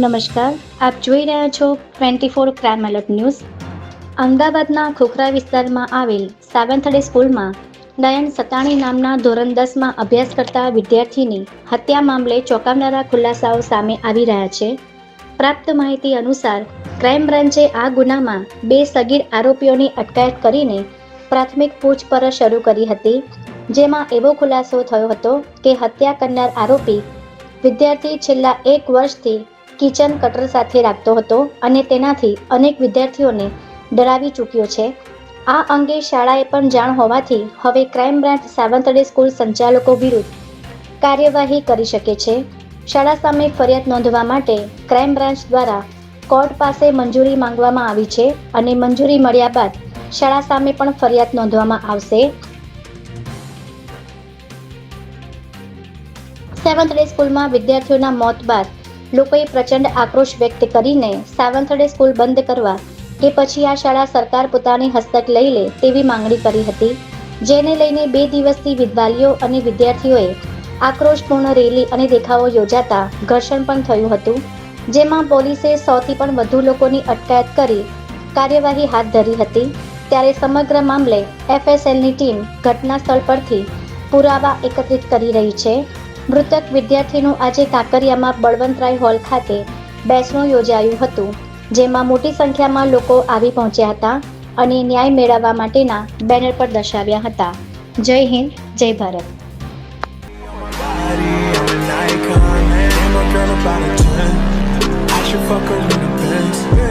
નમસ્કાર, આપ જોઈ રહ્યા છો twenty four crime alert news. અમદાવાદના ખોખરા વિસ્તારમાં આવેલ સાવંથડે સ્કૂલમાં નયન સતાણી નામના ધોરણ દસમાં અભ્યાસ કરતા વિદ્યાર્થીની હત્યા મામલે ચોંકાવનારા ખુલાસાઓ સામે આવી રહ્યા છે. પ્રાપ્ત માહિતી અનુસાર, ક્રાઇમ બ્રાન્ચે આ ગુનામાં બે સગીર આરોપીઓની અટકાયત કરીને પ્રાથમિક પૂછપરછ શરૂ કરી હતી. જેમાં એવો ખુલાસો થયો હતો કે હત્યા કરનાર આરોપી વિદ્યાર્થી છેલ્લા એક વર્ષથી કિચન કટર સાથે રાખતો હતો અને તેનાથી અનેક વિદ્યાર્થીઓને ડરાવી ચૂક્યો છે. આ અંગે શાળાએ પણ જાણ હોવાથી હવે ક્રાઇમ બ્રાન્ચ સાવંતડે સ્કૂલ સંચાલકો વિરુદ્ધ કાર્યવાહી કરી શકે છે. શાળા સામે ફરિયાદ નોંધવા માટે ક્રાઇમ બ્રાન્ચ દ્વારા કોર્ટ પાસે મંજૂરી માંગવામાં આવી છે અને મંજૂરી મળ્યા બાદ શાળા સામે પણ ફરિયાદ નોંધવામાં આવશે. સેવન્થ ડે સ્કૂલમાં વિદ્યાર્થીઓના મોત બાદ લોકોએ પ્રચંડ આક્રોશ વ્યક્ત કરીને સાવંથડે સ્કૂલ બંધ કરવા કે પછી આ શાળા સરકાર પોતાની હસ્તક લઈ લે તેવી માંગણી કરી હતી. જેને લઈને બે દિવસથી વિદ્યાલયો અને વિદ્યાર્થીઓએ આક્રોશપૂર્ણ રેલી અને દેખાવો યોજાતા ઘર્ષણ પણ થયું હતું, જેમાં પોલીસે સોથી પણ વધુ લોકોની અટકાયત કરી કાર્યવાહી હાથ ધરી હતી. ત્યારે સમગ્ર મામલે એફએસએલની ટીમ ઘટના સ્થળ પરથી પુરાવા એકત્રિત કરી રહી છે. મૃતક વિદ્યાર્થીનું આજે કાંકરિયામાં બળવંતરાય હોલ ખાતે બેસણું યોજાયું હતું જેમાં મોટી સંખ્યામાં લોકો આવી પહોંચ્યા હતા અને ન્યાય મેળવવા માટેના બેનર પર દર્શાવ્યા હતા જય હિન્દ જય Bharat body, I'm an icon, man. Ain't no girl about a 10. I should fuck her in the Benz.